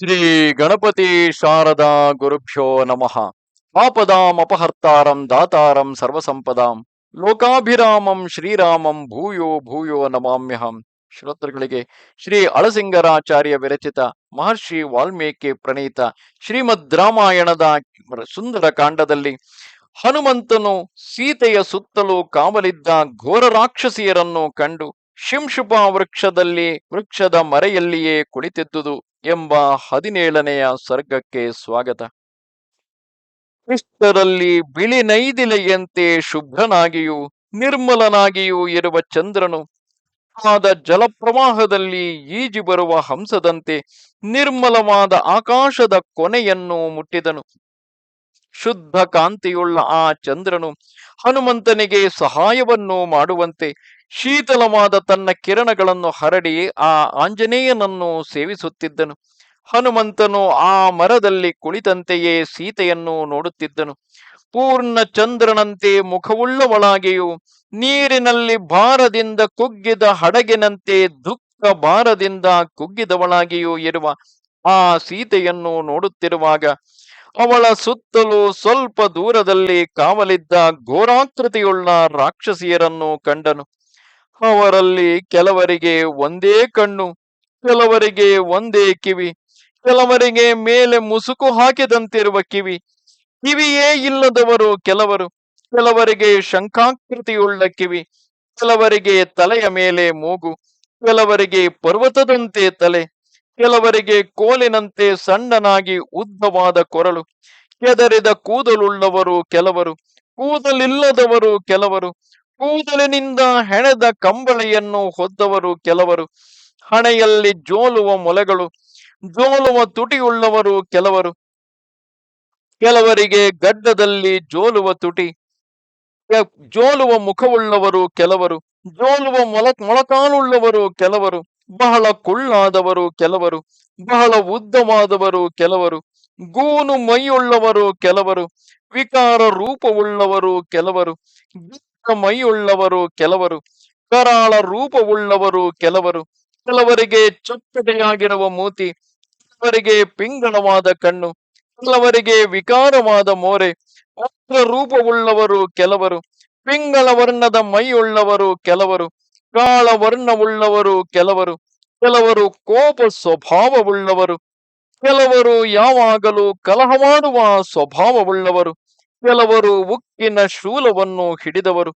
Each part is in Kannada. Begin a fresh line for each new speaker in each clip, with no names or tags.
ಶ್ರೀ ಗಣಪತಿ ಶಾರದಾ ಗುರುಭ್ಯೋ ನಮಃ. ಆಪದಾಂ ಅಪಹರ್ತಾರಂ ದಾತಾರಂ ಸರ್ವಸಂಪದಾಂ. ಲೋಕಾಭಿರಾಮಂ ಶ್ರೀರಾಮಂ ಭೂಯೋ ಭೂಯೋ ನಮಾಮ್ಯಹಂ. ಶ್ರೋತೃಗಳಿಗೆ ಶ್ರೀ ಅಳಸಿಂಗರಾಚಾರ್ಯ ವಿರಚಿತ ಮಹರ್ಷಿ ವಾಲ್ಮೀಕಿ ಪ್ರಣೀತ ಶ್ರೀಮದ್ ರಾಮಾಯಣದ ಸುಂದರ ಕಾಂಡದಲ್ಲಿ ಹನುಮಂತನು ಸೀತೆಯ ಸುತ್ತಲೂ ಕಾವಲಿದ್ದ ಘೋರ ರಾಕ್ಷಸಿಯರನ್ನು ಕಂಡು ಶಿಂಶುಪ ವೃಕ್ಷದಲ್ಲಿ ವೃಕ್ಷದ ಮರೆಯಲ್ಲಿಯೇ ಕುಳಿತಿದ್ದುದು. ಎಂಬ ಹದಿನೇಳನೆಯ ಸ್ವರ್ಗಕ್ಕೆ ಸ್ವಾಗತ. ಕ್ರಿಸ್ತರಲ್ಲಿ ಬಿಳಿ ನೈದಿಲೆಯಂತೆ ಶುಭ್ರನಾಗಿಯೂ ನಿರ್ಮಲನಾಗಿಯೂ ಇರುವ ಚಂದ್ರನು ಆದ ಜಲಪ್ರವಾಹದಲ್ಲಿ ಈಜಿ ಬರುವ ಹಂಸದಂತೆ ನಿರ್ಮಲವಾದ ಆಕಾಶದ ಕೊನೆಯನ್ನು ಮುಟ್ಟಿದನು. ಶುದ್ಧ ಕಾಂತಿಯುಳ್ಳ ಆ ಚಂದ್ರನು ಹನುಮಂತನಿಗೆ ಸಹಾಯವನ್ನು ಮಾಡುವಂತೆ ಶೀತಲವಾದ ತನ್ನ ಕಿರಣಗಳನ್ನು ಹರಡಿ ಆ ಆಂಜನೇಯನನ್ನು ಸೇವಿಸುತ್ತಿದ್ದನು. ಹನುಮಂತನು ಆ ಮರದಲ್ಲಿ ಕುಳಿತಂತೆಯೇ ಸೀತೆಯನ್ನು ನೋಡುತ್ತಿದ್ದನು. ಪೂರ್ಣ ಚಂದ್ರನಂತೆ ಮುಖವುಳ್ಳವಳಾಗಿಯೂ, ನೀರಿನಲ್ಲಿ ಭಾರದಿಂದ ಕುಗ್ಗಿದ ಹಡಗಿನಂತೆ ದುಃಖ ಭಾರದಿಂದ ಕುಗ್ಗಿದವಳಾಗಿಯೂ ಇರುವ ಆ ಸೀತೆಯನ್ನು ನೋಡುತ್ತಿರುವಾಗ, ಅವಳ ಸುತ್ತಲೂ ಸ್ವಲ್ಪ ದೂರದಲ್ಲಿ ಕಾವಲಿದ್ದ ಘೋರಾಕೃತಿಯುಳ್ಳ ರಾಕ್ಷಸಿಯರನ್ನು ಕಂಡನು. ಅವರಲ್ಲಿ ಕೆಲವರಿಗೆ ಒಂದೇ ಕಣ್ಣು, ಕೆಲವರಿಗೆ ಒಂದೇ ಕಿವಿ, ಕೆಲವರಿಗೆ ಮೇಲೆ ಮುಸುಕು ಹಾಕಿದಂತಿರುವ ಕಿವಿ. ಕಿವಿಯೇ ಇಲ್ಲದವರು ಕೆಲವರು, ಕೆಲವರಿಗೆ ಶಂಕಾಕೃತಿಯುಳ್ಳ ಕಿವಿ, ಕೆಲವರಿಗೆ ತಲೆಯ ಮೇಲೆ ಮೂಗು, ಕೆಲವರಿಗೆ ಪರ್ವತದಂತೆ ತಲೆ, ಕೆಲವರಿಗೆ ಕೋಲಿನಂತೆ ಸಣ್ಣನಾಗಿ ಉದ್ದವಾದ ಕೊರಳು. ಕೆದರಿದ ಕೂದಲುಳ್ಳವರು ಕೆಲವರು, ಕೂದಲಿಲ್ಲದವರು ಕೆಲವರು ಕೂದಲಿನಿಂದ ಹೆಣೆದ ಕಂಬಳಿಯನ್ನು ಹೊದ್ದವರು ಕೆಲವರು, ಹಣೆಯಲ್ಲಿ ಜೋಲುವ ಮೊಲೆಗಳು, ಜೋಲುವ ತುಟಿಯುಳ್ಳವರು ಕೆಲವರು. ಕೆಲವರಿಗೆ ಗಡ್ಡದಲ್ಲಿ ಜೋಲುವ ತುಟಿ ಜೋಲುವ ಮುಖವುಳ್ಳವರು ಕೆಲವರು, ಜೋಲುವ ಮೊಲ, ಮೊಳಕಾಲುಳ್ಳವರು ಕೆಲವರು, ಬಹಳ ಕುಳ್ಳಾದವರು ಕೆಲವರು, ಬಹಳ ಉದ್ದವಾದವರು ಕೆಲವರು, ಗೂನು ಮೈಯುಳ್ಳವರು ಕೆಲವರು, ವಿಕಾರ ರೂಪವುಳ್ಳವರು ಕೆಲವರು ಮೈಯುಳ್ಳವರು ಕೆಲವರು, ಕರಾಳ ರೂಪವುಳ್ಳವರು ಕೆಲವರು. ಕೆಲವರಿಗೆ ಚಪ್ಪಟೆಯಾಗಿರುವ ಮೂತಿ, ಕೆಲವರಿಗೆ ಪಿಂಗಣವಾದ ಕಣ್ಣು, ಕೆಲವರಿಗೆ ವಿಕಾರವಾದ ಮೋರೆ. ಅಗ್ರ ರೂಪವುಳ್ಳವರು ಕೆಲವರು ಪಿಂಗಳ ವರ್ಣದ ಮೈಯುಳ್ಳವರು ಕೆಲವರು ಕಾಳ ವರ್ಣವುಳ್ಳವರು ಕೆಲವರು. ಕೆಲವರು ಕೋಪ ಸ್ವಭಾವವುಳ್ಳವರು. ಕೆಲವರು ಯಾವಾಗಲೂ ಕಲಹ ಮಾಡುವ ಸ್ವಭಾವವುಳ್ಳವರು. ಕೆಲವರು ಉಕ್ಕಿನ ಶೂಲವನ್ನು ಹಿಡಿದವರು,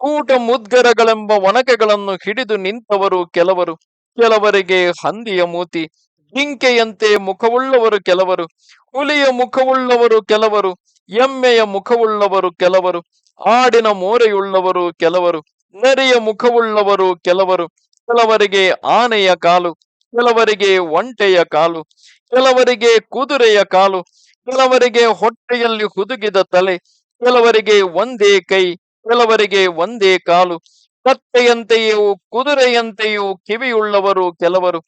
ಕೂಟ ಮುದ್ಗರಗಳೆಂಬ ಒನಕೆಗಳನ್ನು ಹಿಡಿದು ನಿಂತವರು ಕೆಲವರು, ಕೆಲವರಿಗೆ ಹಂದಿಯ ಮೂತಿ, ಜಿಂಕೆಯಂತೆ ಮುಖವುಳ್ಳವರು ಕೆಲವರು, ಹುಲಿಯ ಮುಖವುಳ್ಳವರು ಕೆಲವರು, ಎಮ್ಮೆಯ ಮುಖವುಳ್ಳವರು ಕೆಲವರು, ಆಡಿನ ಮೋರೆಯುಳ್ಳವರು ಕೆಲವರು, ನರಿಯ ಮುಖವುಳ್ಳವರು ಕೆಲವರು, ಕೆಲವರಿಗೆ ಆನೆಯ ಕಾಲು, ಕೆಲವರಿಗೆ ಒಂಟೆಯ ಕಾಲು, ಕೆಲವರಿಗೆ ಕುದುರೆಯ ಕಾಲು ಕೆಲವರಿಗೆ ಹೊಟ್ಟೆಯಲ್ಲಿ ಹುದುಗಿದ ತಲೆ, ಕೆಲವರಿಗೆ ಒಂದೇ ಕೈ, ಕೆಲವರಿಗೆ ಒಂದೇ ಕಾಲು, ಕತ್ತೆಯಂತೆಯೂ ಕುದುರೆಯಂತೆಯೂ ಕಿವಿಯುಳ್ಳವರು ಕೆಲವರು,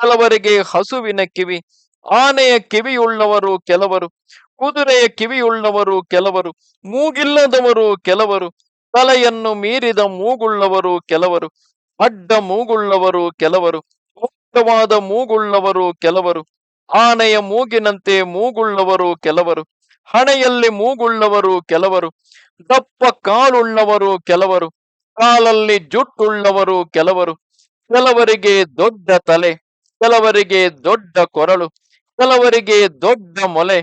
ಕೆಲವರಿಗೆ ಹಸುವಿನ ಕಿವಿ, ಆನೆಯ ಕಿವಿಯುಳ್ಳವರು ಕೆಲವರು, ಕುದುರೆಯ ಕಿವಿಯುಳ್ಳವರು ಕೆಲವರು, ಮೂಗಿಲ್ಲದವರು ಕೆಲವರು, ತಲೆಯನ್ನು ಮೀರಿದ ಮೂಗುಳ್ಳವರು ಕೆಲವರು, ಅಡ್ಡ ಮೂಗುಳ್ಳವರು ಕೆಲವರು, ಮುಕ್ತವಾದ ಮೂಗುಳ್ಳವರು ಕೆಲವರು. ಆನೆಯ ಮೂಗಿನಂತೆ ಮೂಗುಳ್ಳವರು ಕೆಲವರು, ಹಣೆಯಲ್ಲಿ ಮೂಗುಳ್ಳವರು ಕೆಲವರು, ದಪ್ಪ ಕಾಲುಳ್ಳವರು ಕೆಲವರು, ಕಾಲಲ್ಲಿ ಜುಟ್ಟುಳ್ಳವರು ಕೆಲವರು. ಕೆಲವರಿಗೆ ದೊಡ್ಡ ತಲೆ, ಕೆಲವರಿಗೆ ದೊಡ್ಡ ಕೊರಳು, ಕೆಲವರಿಗೆ ದೊಡ್ಡ ಮೊಲೆ,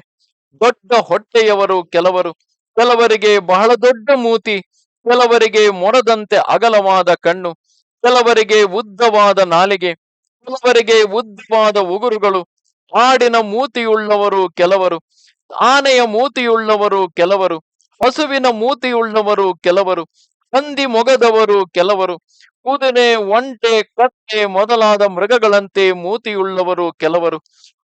ದೊಡ್ಡ ಹೊಟ್ಟೆಯವರು ಕೆಲವರು. ಕೆಲವರಿಗೆ ಬಹಳ ದೊಡ್ಡ ಮೂತಿ, ಕೆಲವರಿಗೆ ಮೊರದಂತೆ ಅಗಲವಾದ ಕಣ್ಣು, ಕೆಲವರಿಗೆ ಉದ್ದವಾದ ನಾಲಿಗೆ, ಕೆಲವರಿಗೆ ಉದ್ದವಾದ ಉಗುರುಗಳು ಆಡಿನ ಮೂತಿಯುಳ್ಳವರು ಕೆಲವರು, ಆನೆಯ ಮೂತಿಯುಳ್ಳವರು ಕೆಲವರು, ಹಸುವಿನ ಮೂತಿಯುಳ್ಳವರು ಕೆಲವರು, ಹಂದಿ ಮೊಗದವರು ಕೆಲವರು, ಕುದುರೆ, ಒಂಟೆ, ಕತ್ತೆ ಮೊದಲಾದ ಮೃಗಗಳಂತೆ ಮೂತಿಯುಳ್ಳವರು ಕೆಲವರು.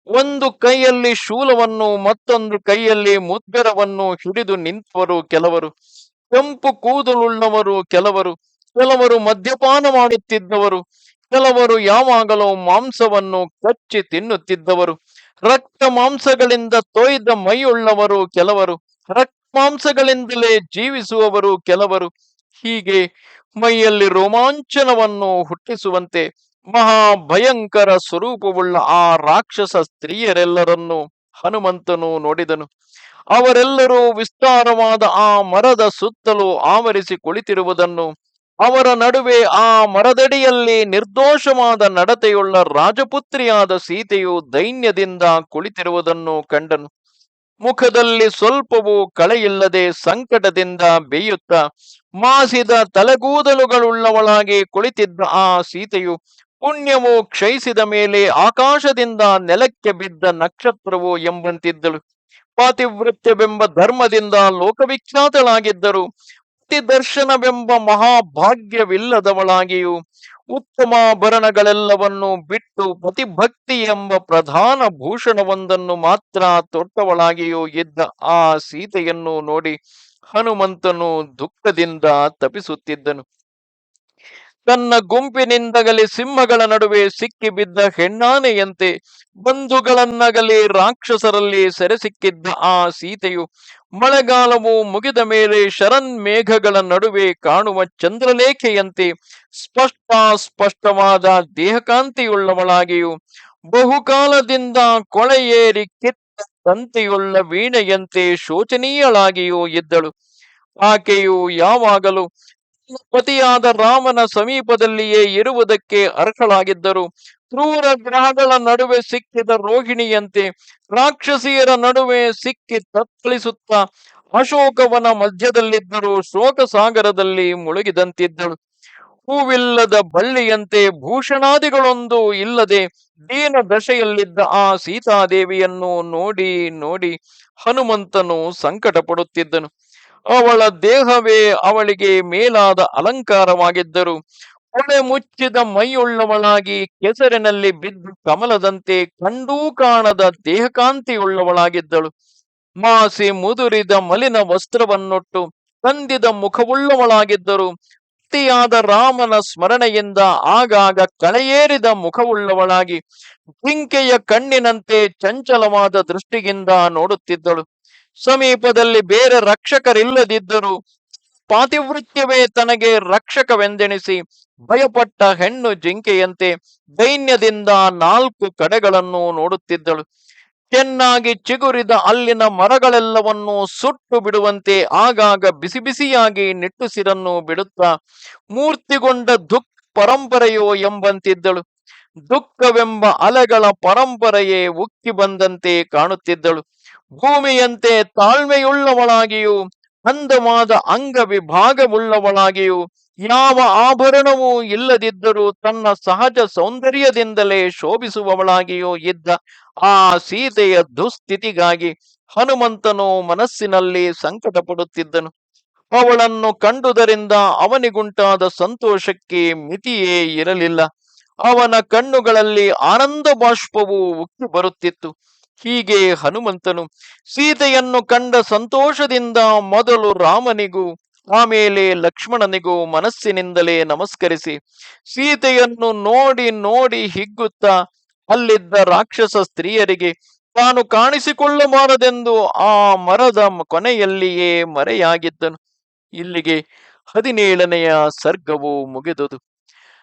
ಒಂದು ಕೈಯಲ್ಲಿ ಶೂಲವನ್ನು, ಮತ್ತೊಂದು ಕೈಯಲ್ಲಿ ಮುದ್ಗರವನ್ನು ಹಿಡಿದು ನಿಂತವರು ಕೆಲವರು. ಕೆಂಪು ಕೂದಲುಳ್ಳವರು ಕೆಲವರು. ಕೆಲವರು ಮದ್ಯಪಾನ ಮಾಡುತ್ತಿದ್ದವರು. ಕೆಲವರು ಯಾವಾಗಲೂ ಮಾಂಸವನ್ನು ಕಚ್ಚಿ ತಿನ್ನುತ್ತಿದ್ದವರು, ರಕ್ತ ಮಾಂಸಗಳಿಂದ ತೊಯ್ದ ಮೈಯುಳ್ಳವರು ಕೆಲವರು, ರಕ್ತ ಮಾಂಸಗಳಿಂದಲೇ ಜೀವಿಸುವವರು ಕೆಲವರು. ಹೀಗೆ ಮೈಯಲ್ಲಿ ರೋಮಾಂಚನವನ್ನು ಹುಟ್ಟಿಸುವಂತೆ ಮಹಾ ಭಯಂಕರ ಸ್ವರೂಪವುಳ್ಳ ಆ ರಾಕ್ಷಸ ಸ್ತ್ರೀಯರೆಲ್ಲರನ್ನು ಹನುಮಂತನು ನೋಡಿದನು. ಅವರೆಲ್ಲರೂ ವಿಸ್ತಾರವಾದ ಆ ಮರದ ಸುತ್ತಲೂ ಆವರಿಸಿ ಕುಳಿತಿರುವುದನ್ನು ಅವರ ನಡುವೆ ಆ ಮರದಡಿಯಲ್ಲಿ ನಿರ್ದೋಷವಾದ ನಡತೆಯುಳ್ಳ ರಾಜಪುತ್ರಿಯಾದ ಸೀತೆಯು ದೈನ್ಯದಿಂದ ಕುಳಿತಿರುವುದನ್ನು ಕಂಡನು. ಮುಖದಲ್ಲಿ ಸ್ವಲ್ಪವೂ ಕಳೆಯಿಲ್ಲದೆ ಸಂಕಟದಿಂದ ಬೇಯುತ್ತ ಮಾಸಿದ ತಲೆಗೂದಲುಗಳುಳ್ಳವಳಾಗಿ ಕುಳಿತಿದ್ದ ಆ ಸೀತೆಯು ಪುಣ್ಯವು ಕ್ಷಯಿಸಿದ ಮೇಲೆ ಆಕಾಶದಿಂದ ನೆಲಕ್ಕೆ ಬಿದ್ದ ನಕ್ಷತ್ರವು ಎಂಬಂತಿದ್ದಳು. ಪಾತಿವೃತ್ಯವೆಂಬ ಧರ್ಮದಿಂದ ಲೋಕವಿಖ್ಯಾತಳಾಗಿದ್ದರು. ದರ್ಶನವೆಂಬ ಮಹಾಭಾಗ್ಯವಿಲ್ಲದವಳಾಗಿಯೂ ಉತ್ತಮಾಭರಣಗಳೆಲ್ಲವನ್ನು ಬಿಟ್ಟು ಪ್ರತಿಭಕ್ತಿ ಎಂಬ ಪ್ರಧಾನ ಭೂಷಣವೊಂದನ್ನು ಮಾತ್ರ ತೊಟ್ಟವಳಾಗಿಯೂ ಇದ್ದ ಆ ಸೀತೆಯನ್ನು ನೋಡಿ ಹನುಮಂತನು ದುಃಖದಿಂದ ತಪಿಸುತ್ತಿದ್ದನು ತನ್ನ ಗುಂಪಿನಿಂದಗಲಿ ಸಿಂಹಗಳ ನಡುವೆ ಸಿಕ್ಕಿ ಬಿದ್ದ ಹೆಣ್ಣಾನೆಯಂತೆ ಬಂಧುಗಳನ್ನಗಲಿ ರಾಕ್ಷಸರಲ್ಲಿ ಸೆರೆ ಸಿಕ್ಕಿದ್ದ ಆ ಸೀತೆಯು ಮಳೆಗಾಲವು ಮುಗಿದ ಮೇಲೆ ಶರನ್ಮೇಘಗಳ ನಡುವೆ ಕಾಣುವ ಚಂದ್ರಲೇಖೆಯಂತೆ ಸ್ಪಷ್ಟ ಸ್ಪಷ್ಟವಾದ ದೇಹಕಾಂತಿಯುಳ್ಳವಳಾಗಿಯೂ ಬಹುಕಾಲದಿಂದ ಕೊಳೆಯೇರಿ ಕಿತ್ತ ತಂತೆಯುಳ್ಳ ವೀಣೆಯಂತೆ ಶೋಚನೀಯಳಾಗಿಯೂ ಇದ್ದಳು. ಆಕೆಯು ಯಾವಾಗಲೂ ಪತಿಯಾದ ರಾಮನ ಸಮೀಪದಲ್ಲಿಯೇ ಇರುವುದಕ್ಕೆ ಅರ್ಹಳಾಗಿದ್ದರು. ಕ್ರೂರ ಗ್ರಹಗಳ ನಡುವೆ ಸಿಕ್ಕಿದ ರೋಹಿಣಿಯಂತೆ ರಾಕ್ಷಸಿಯರ ನಡುವೆ ಸಿಕ್ಕಿ ತತ್ತಳಿಸುತ್ತ ಅಶೋಕವನ ಮಧ್ಯದಲ್ಲಿದ್ದರು ಶೋಕ ಸಾಗರದಲ್ಲಿ ಮುಳುಗಿದಂತಿದ್ದಳು. ಹೂವಿಲ್ಲದ ಬಳ್ಳಿಯಂತೆ ಭೂಷಣಾದಿಗಳೊಂದು ಇಲ್ಲದೆ ದೀನ ದಶೆಯಲ್ಲಿದ್ದ ಆ ಸೀತಾದೇವಿಯನ್ನು ನೋಡಿ ನೋಡಿ ಹನುಮಂತನು ಸಂಕಟ ಪಡುತ್ತಿದ್ದನು ಅವಳ ದೇಹವೇ ಅವಳಿಗೆ ಮೇಲಾದ ಅಲಂಕಾರವಾಗಿದ್ದರು. ಒಳೆ ಮುಚ್ಚಿದ ಮೈಯುಳ್ಳವಳಾಗಿ ಕೆಸರಿನಲ್ಲಿ ಬಿದ್ದು ಕಮಲದಂತೆ ಕಂಡೂ ಕಾಣದ ದೇಹಕಾಂತಿಯುಳ್ಳವಳಾಗಿದ್ದಳು. ಮಾಸಿ ಮುದುರಿದ ಮಲಿನ ವಸ್ತ್ರವನ್ನೊಟ್ಟು ಕಂದಿದ ಮುಖವುಳ್ಳವಳಾಗಿದ್ದರು. ಅತಿಯಾದ ರಾಮನ ಸ್ಮರಣೆಯಿಂದ ಆಗಾಗ ಕಳೆಯೇರಿದ ಮುಖವುಳ್ಳವಳಾಗಿ ಜಿಂಕೆಯ ಕಣ್ಣಿನಂತೆ ಚಂಚಲವಾದ ದೃಷ್ಟಿಯಿಂದ ನೋಡುತ್ತಿದ್ದಳು. ಸಮೀಪದಲ್ಲಿ ಬೇರೆ ರಕ್ಷಕರಿಲ್ಲದಿದ್ದರು ಪಾತಿವೃತ್ಯವೇ ತನಗೆ ರಕ್ಷಕವೆಂದೆಣಿಸಿ ಭಯಪಟ್ಟ ಹೆಣ್ಣು ಜಿಂಕೆಯಂತೆ ದೈನ್ಯದಿಂದ ನಾಲ್ಕು ಕಡೆಗಳನ್ನು ನೋಡುತ್ತಿದ್ದಳು. ಚೆನ್ನಾಗಿ ಚಿಗುರಿದ ಅಲ್ಲಿನ ಮರಗಳೆಲ್ಲವನ್ನೂ ಸುಟ್ಟು ಬಿಡುವಂತೆ ಆಗಾಗ ಬಿಸಿ ಬಿಸಿಯಾಗಿ ನಿಟ್ಟುಸಿರನ್ನು ಬಿಡುತ್ತಾ ಮೂರ್ತಿಗೊಂಡ ದುಃಖ ಪರಂಪರೆಯೋ ಎಂಬಂತಿದ್ದಳು. ದುಃಖವೆಂಬ ಅಲೆಗಳ ಪರಂಪರೆಯೇ ಉಕ್ಕಿ ಬಂದಂತೆ ಕಾಣುತ್ತಿದ್ದಳು. ಭೂಮಿಯಂತೆ ತಾಳ್ಮೆಯುಳ್ಳವಳಾಗಿಯೂ ಅಂದವಾದ ಅಂಗ ವಿಭಾಗವುಳ್ಳವಳಾಗಿಯೂ ಯಾವ ಆಭರಣವೂ ಇಲ್ಲದಿದ್ದರೂ ತನ್ನ ಸಹಜ ಸೌಂದರ್ಯದಿಂದಲೇ ಶೋಭಿಸುವವಳಾಗಿಯೂ ಇದ್ದ ಆ ಸೀತೆಯ ದುಸ್ಥಿತಿಗಾಗಿ ಹನುಮಂತನು ಮನಸ್ಸಿನಲ್ಲಿ ಸಂಕಟ ಪಡುತ್ತಿದ್ದನು ಅವಳನ್ನು ಕಂಡುದರಿಂದ ಅವನಿಗುಂಟಾದ ಸಂತೋಷಕ್ಕೆ ಮಿತಿಯೇ ಇರಲಿಲ್ಲ. ಅವನ ಕಣ್ಣುಗಳಲ್ಲಿ ಆನಂದ ಬಾಷ್ಪವು ಉಕ್ಕಿ ಬರುತ್ತಿತ್ತು. ಹೀಗೆ ಹನುಮಂತನು ಸೀತೆಯನ್ನು ಕಂಡ ಸಂತೋಷದಿಂದ ಮೊದಲು ರಾಮನಿಗೂ, ಆಮೇಲೆ ಲಕ್ಷ್ಮಣನಿಗೂ ಮನಸ್ಸಿನಿಂದಲೇ ನಮಸ್ಕರಿಸಿ, ಸೀತೆಯನ್ನು ನೋಡಿ ನೋಡಿ ಹಿಗ್ಗುತ್ತಾ ಅಲ್ಲಿದ್ದ ರಾಕ್ಷಸ ಸ್ತ್ರೀಯರಿಗೆ, ತಾನು ಕಾಣಿಸಿಕೊಳ್ಳಬಾರದೆಂದು ಆ ಮರದ ಕೊನೆಯಲ್ಲಿಯೇ ಮರೆಯಾಗಿದ್ದನು. ಇಲ್ಲಿಗೆ ಹದಿನೇಳನೆಯ ಸರ್ಗವು ಮುಗಿದುದು.